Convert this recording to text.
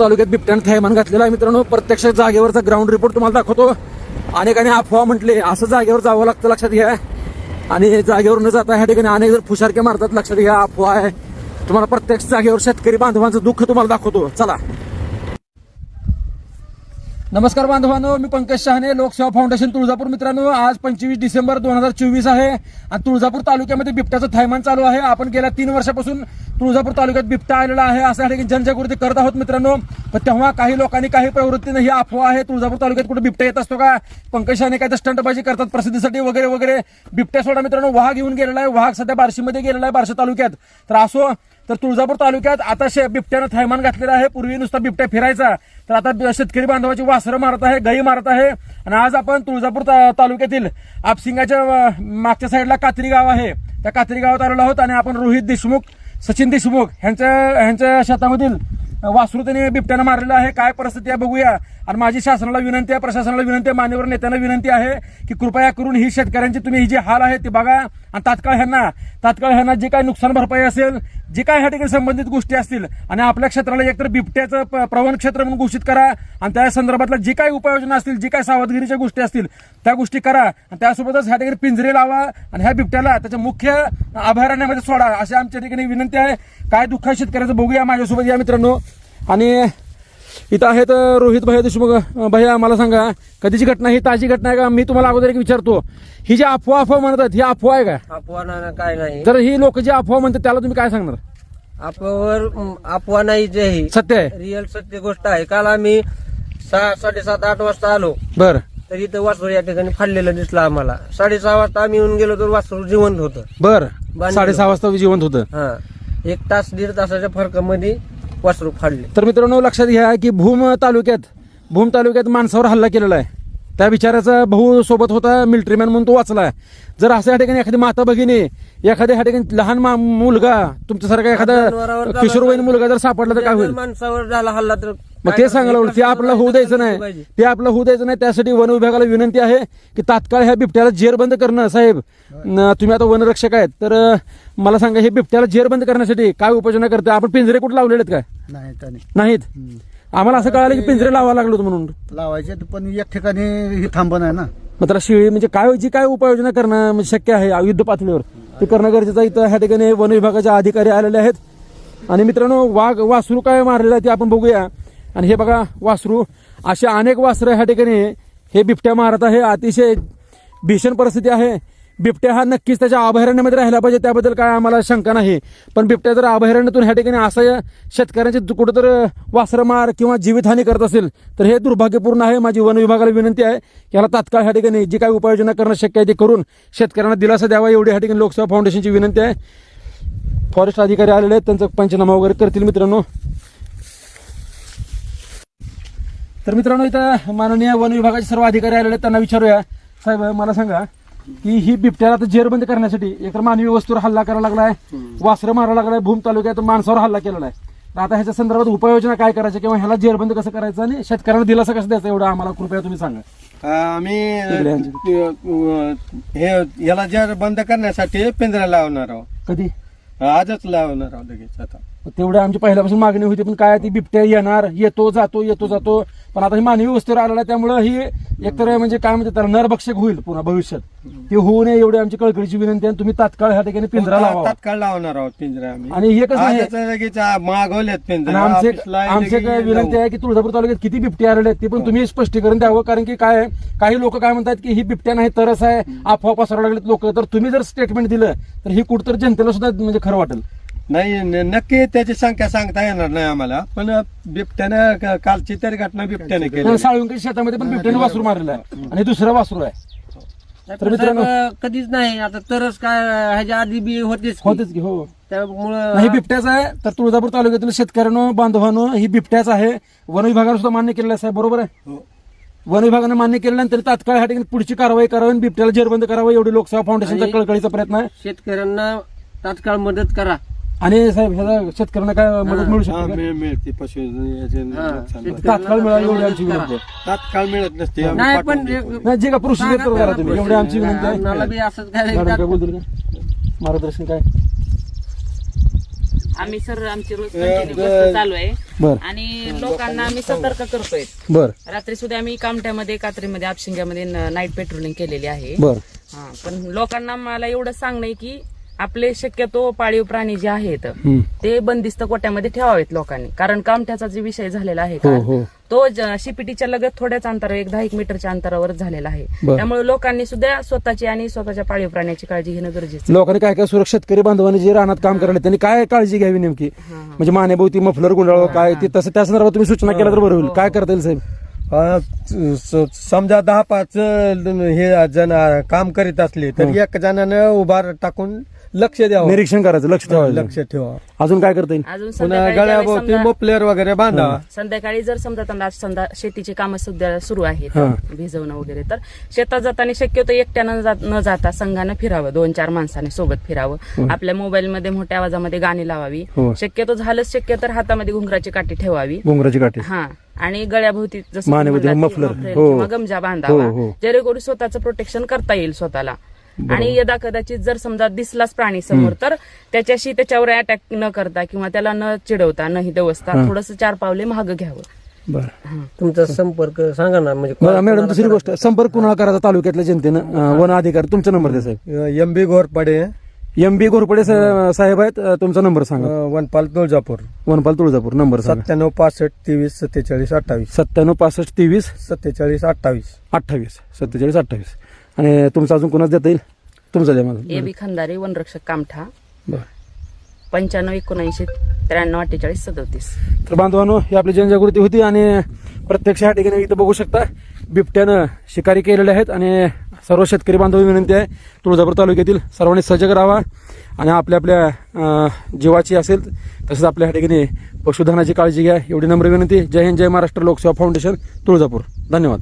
तालुक्यात बिबट्यानं थैमान घातलेला आहे मित्रांनो. प्रत्यक्ष जागेवरचा ग्राउंड रिपोर्ट तुम्हाला दाखवतो. अनेकांनी अफवा म्हटले असं जागेवर जावं लागतं लक्षात घ्या. आणि जागेवर न जाता ह्या ठिकाणी अनेक जर फुशारके मारतात लक्षात घ्या अफवा आहे. तुम्हाला प्रत्यक्ष जागेवर शेतकरी बांधवांचं दुःख तुम्हाला दाखवतो. चला. नमस्कार बांधवांनो मी पंकज शहाणे लोकसेवा फाउंडेशन तुळजापूर मित्रांनो. आज पंचवीस डिसेंबर दोन हजार चोवीस आहे आणि तुळजापूर तालुक्यामध्ये बिबट्याचं थैमान चालू आहे. आपण गेल्या तीन वर्षापासून तुळजापूर तालुक्यात बिबटा आलेला आहे असं या जनजागृती करत आहोत मित्रांनो. पण तेव्हा काही लोकांनी काही प्रवृत्तीनं ही अफवा आहे. तुळजापूर तालुक्यात कुठे बिबट्या येत असतो का? पंकज शहाणे काय तर स्टंटबाजी करतात प्रसिद्धीसाठी वगैरे वगैरे. बिबट्या सोडा मित्रांनो वाघ येऊन गेलेला आहे. वाघ सध्या बार्शीमध्ये गेलेला आहे बार्शी तालुक्यात. तर असो तर तुळजापूर तालुक्यात आता शे बिबट्यानं थैमान घातलेलं आहे. पूर्वी नुसता बिबट्या फिरायचा. तर आता शेतकरी बांधवाची वासरं मारत आहे गाई मारत आहे. आणि आज आपण तुळजापूर ता- तालुक्यातील आपसिंगाच्या मागच्या साईडला कात्री गाव आहे. त्या कात्री गावात आलेलो आहोत आणि आपण रोहित देशमुख सचिन देशमुख ह्यांच्या ह्यांच्या शेतामधील वासरू त्यांनी बिबट्यानं मारलेलं आहे. काय परिस्थिती आहे बघूया. आणि माझी शासनाला विनंती आहे प्रशासनाला विनंती आहे मान्यवर नेत्यांना विनंती आहे की कृपया करून ही शेतकऱ्यांची तुम्ही ही जी हाल आहे ती बघा. आणि तात्काळ ह्यांना तात्काळ ह्यांना जे काही नुकसान भरपाई असेल जे काय ह्या ठिकाणी संबंधित गोष्टी असतील आणि आपल्या क्षेत्राला एकतर बिबट्याचं प्रवण क्षेत्र म्हणून घोषित करा. आणि त्या संदर्भातल्या जी काही उपाययोजना असतील जी काही सावधगिरीच्या गोष्टी असतील त्या गोष्टी करा. आणि त्यासोबतच ह्या ठिकाणी पिंजरे लावा आणि ह्या बिबट्याला त्याच्या मुख्य अभयारण्यामध्ये सोडा. अशी आमच्या ठिकाणी विनंती आहे. काय दुःख आहे शेतकऱ्याचं बघूया माझ्यासोबत या मित्रांनो. आणि इथं आहेत रोहित भैया देशमुख. भैया मला सांगा कधीची घटना ही ताजी घटना आहे का? मी तुम्हाला अगोदर एक विचारतो. ही जी अफवा अफवा म्हणतात ही अफवा आहे का? अफवा ना काय नाही. तर ही लोक जी अफवा म्हणतात त्याला तुम्ही काय सांगणार? अफवावर अफवा नाही जे ही. सत्य आहे. रिअल सत्य गोष्ट आहे. काल आम्ही सहा साडेसात आठ वाजता आलो. बर. तर इथं वासरू या ठिकाणी फाडलेलं दिसलं आम्हाला. साडेसहा वाजता आम्ही येऊन गेलो तर वासरू जिवंत होतं. बर. बांधलेलं. साडेसहा वाजता जिवंत होतं. हा. एक तास दीड तासाच्या फरकामध्ये वासरू फाडले. तर मित्रांनो लक्षात घ्या की भूम तालुक्यात भूम तालुक्यात माणसावर हल्ला केलेला आहे. त्या बिचाराचा भाऊ सोबत होता मिलिटरीमॅन म्हणून तो वाचला जर असं या ठिकाणी एखादी माता भगिनी एखाद्या ह्या ठिकाणी लहान मुलगा तुमच्यासारखा एखादा किशोरवयीन मुलगा जर सापडला तर काय होईल? माणसावर झाला हल्ला तर मग ते सांगायला लागलो ते आपलं होऊ द्यायचं नाही. ते आपलं होऊ द्यायचं नाही. त्यासाठी वन विभागाला विनंती आहे की तात्काळ ह्या बिबट्याला जेरबंद करणं साहेब. न, तुम्ही आता वनरक्षक आहेत. तर अं, मला सांगा हे बिबट्याला जेरबंद करण्यासाठी काय उपाययोजना करते? आपण पिंजरे कुठे लावलेले आहेत काय? नाही नाहीत? आम्हाला असं कळालं की पिंजरे लावा लागलो होतं म्हणून. लावायचे पण एक ठिकाणी ही थांबण आहे ना. मग त्याला शिळी म्हणजे काय जी काय उपाययोजना करणं म्हणजे शक्य आहे युद्ध पातळीवर? ते करणं गरजेचं आहे. इथं ह्या ठिकाणी वन विभागाचे अधिकारी आलेले आहेत. आणि मित्रांनो वाघ वासरू काय मारलेलं आहे ते आपण बघूया. आणि हे बघा वासरू असे अनेक वासरं ह्या ठिकाणी हे बिबट्या मारत आहे. अतिशय भीषण परिस्थिती आहे. बिबट्या हा नक्कीच त्याच्या अभयारण्यामध्ये राहिला पाहिजे. त्याबद्दल काय आम्हाला शंका नाही. पण बिबट्या जर अभयारण्यातून ह्या ठिकाणी असं शेतकऱ्यांचे कुठंतरी वासरं मार किंवा जीवितहानी करत असेल तर हे दुर्भाग्यपूर्ण आहे. माझी वन विभागाला विनंती आहे याला तात्काळ ह्या ठिकाणी जी काही उपाययोजना करणं शक्य आहे ते करून शेतकऱ्यांना दिलासा द्यावा. एवढी ह्या ठिकाणी लोकसेवा फाउंडेशनची विनंती आहे. फॉरेस्ट अधिकारी आलेले आहेत. त्यांचा पंचनामा वगैरे करतील मित्रांनो. तर मित्रांनो इथं माननीय वन विभागाचे सर्व अधिकारी आलेले आहेत. त्यांना विचारूया. साहेब मला सांगा की ही बिबट्याला आता जेरबंद करण्यासाठी एकतर मानवी वस्तूवर हल्ला करायला लागलाय वासरं मारायला लागलाय भूम तालुक्यात माणसावर हल्ला केलेला आहे. तर आता ह्याच्या संदर्भात उपाययोजना काय करायच्या किंवा ह्याला जेरबंद कसं करायचं आणि शेतकऱ्यांना दिलासा कसं द्यायचा एवढं आम्हाला कृपया तुम्ही सांगा. आम्ही हे याला जर बंद करण्यासाठी पिंजरा लावणार आहोत. कधी? आजच लावणार आहोत लगेच आता. तेवढं आमची पहिल्यापासून मागणी होती पण काय ती बिबट्या येणार येतो जातो येतो जातो. पण आता ही मानवी वस्तीवर आलेला त्यामुळं ही एकतर म्हणजे काय म्हणते त्याला नरभक्षक होईल पुन्हा भविष्यात. ते होऊ नये एवढी आमची कळकळीची विनंती आहे आणि तुम्ही तात्काळ ह्या ठिकाणी पिंजरा लावा तात्काळ लावणार आहोत पिंजरा आम्ही. आणि हे कसं आहे लगेच मागवलेत आणि पिंजरा आमचे ऑफिसला आमचे लगेच विनंती. आहे की तुळजापूर तालुक्यात किती बिबटे आलेले आहेत ते पण तुम्ही स्पष्टीकरण द्यावं कारण की काय आहे, काही लोक काय म्हणतात की ही बिबट्या नाही तरच आहे अफवा पसरायला लागलेत लोक. तर तुम्ही जर स्टेटमेंट दिलं तर ही कुठतर जनतेला सुद्धा म्हणजे खरं वाटेल. नाही न- नक्की त्याची संख्या सांगता येणार नाही आम्हाला. पण बिबट्यानं क- कालची तरी घटना बिबट्याने केली साळुंकी शेतामध्ये पण बिबट्याने वासरू मारलेलं आहे. आणि दुसरं वासरू आहे. तर मित्रांनो- साहेब, कधीच नाही. आता तरच काय ह्याच्या आधी बी होतेच की. होतेच की हो. त्यामुळं ही बिबट्याच आहे. तर तुळजापूर तालुक्यातील शेतकऱ्यांनो बांधवांनो ही बिबट्याच आहे. वन विभागानं सुद्धा मान्य केलेलं आहे साहेब. बरोबर आहे? हो. वन विभागानं मान्य केलं नाही तरी तात्काळ ह्या ठिकाणी पुढची कारवाई करावी आणि बिबट्याला जेरबंद करावं एवढी लोकसेवा फाउंडेशनचा आणि- कळकळीचा प्रयत्न आहे. शेतकऱ्यांना तात्काळ मदत करा. आणि साहेब ह्याला शेतकऱ्यांना काय मदत मिळू हा, शकते का? मिळ- मिळते पशु याचे हा, नुकसान. शेतकऱ्यांना तात्काळ मिळावी एवढी आमची विनंती. आहे. तात्काळ मिळत नसते आम्ही नाही पाठवून पण देतो. नाही जे का प्रोसिजर करू करा तुम्ही एवढी आमची विनंती आहे. आम्हाला बी असंच काय मॅडम काय बोलतील? का मार्गदर्शन काय? आम्ही सर आमची रोज कंटिन्यू बस चालू आहे. बर. आणि लोकांना आम्ही सतर्क करतोय. बर. रात्री सुद्धा आम्ही कामठ्यामध्ये कात्रीमध्ये आपशिंग्यामध्ये नाईट पेट्रोलिंग केलेली आहे. बर. हा, पण लोकांना मला एवढं सांगणं आहे की आपले शक्यतो पाळीव प्राणी जे आहेत. ते बंदिस्त कोट्यामध्ये ठेवावेत लोकांनी. कारण कामठ्याचा जे विषय झालेला आहे हो का हो तो शिपीटीच्या लगत थोड्याच अंतर एक दहा एक मीटरच्या अंतरावर झालेला आहे. त्यामुळे लोकांनी सुद्धा स्वतःची आणि स्वतःच्या पाळीव प्राण्याची काळजी घेणं गरजेचं आहे. लोकांनी काय काय सुरक्षा शेतकरी बांधवांनी जे रानात काम करायला त्यांनी काय काळजी घ्यावी नेमकी? म्हणजे मानेभोवती मफलर गुंडाळावं काय ते तसं त्या संदर्भात तुम्ही सूचना केल्या तर बरं होईल. काय करता येईल साहेब? अं, स- समजा दहा पाच हे जण काम करीत असले तर एक जणानं उभार टाकून लक्ष द्यावं. निरीक्षण करायचं लक्ष ठेवायचं. लक्ष ठेवा. अजून काय करता येईल? अजून पुन्हा संध्याकाळी गळ्याभोवती समजा- वगैरे बांधावा संध्याकाळी जर समजा त्यांना आज समजा शेतीची कामं सुद्धा सुरू आहेत हा. भिजवणं वगैरे तर शेतात जाताना शक्यतो एकट्यानं जात- न जाता संघानं फिरावं दोन चार माणसाने सोबत फिरावं. आपल्या मोबाईलमध्ये मोठ्या आवाजामध्ये गाणी लावावी. हो. शक्यतो झालंच शक्य तर हातामध्ये घुंगराची काठी ठेवावी. घुंगराची काठी. हा. आणि गळ्याभोवती जसं मानेभोवती तुम्ही म्हणलात मफलर. की मफलर हो. किंवा गमजा बांधावा. हो. जेणेकरून स्वतःचं प्रोटेक्शन करता येईल स्वतःला. आणि यदा कदाचित जर समजा दिसलाच प्राणी समोर तर त्याच्याशी त्याच्यावर अटॅक न करता किंवा त्याला न चिडवता न दवसता थोडस चार पावले महाग घ्यावं. बरं. तुमचा संपर्क सांगा ना म्हणजे मॅडम दुसरी गोष्ट संपर्क कुणाला करायचा तालुक्यातल्या जनतेनं? वन अधिकारी तुमचा नंबर द्या साहेब. M B Ghorpade. M B Ghorpade साहेब आहेत तुमचा नंबर सांगा. वनपाल तुळजापूर. वनपाल तुळजापूर नंबर सत्त्याण्णव पासष्ट तेवीस सत्तेचाळीस अठ्ठावीस. सत्त्याण्णव पासष्ट तेवीस सत्तेचाळीस अठ्ठावीस. अठ्ठावीस सत्तेचाळीस अठ्ठावीस. आणि तुमचा अजून कोणाच देता येईल? तुमचा द्या माझा ए बी खंदारे वनरक्षक कामठा. बरं. पंच्याण्णव एकोणऐंशी त्र्याण्णव अठ्ठेचाळीस सदोतीस. तर बांधवांनो ही आपली जनजागृती होती आणि प्रत्यक्ष या ठिकाणी इथं बघू शकता बिबट्यानं शिकारी केलेले आहेत आणि सर्व शेतकरी बांधव विनंती आहे तुळजापूर तालुक्यातील सर्वांनी सजग राहावा आणि आपल्या आपल्या जीवाची असेल तसंच आपल्या या ठिकाणी पशुधनाची काळजी घ्या. एवढी नम्र विनंती. जय हिंद जय महाराष्ट्र लोकसेवा फाउंडेशन तुळजापूर. धन्यवाद.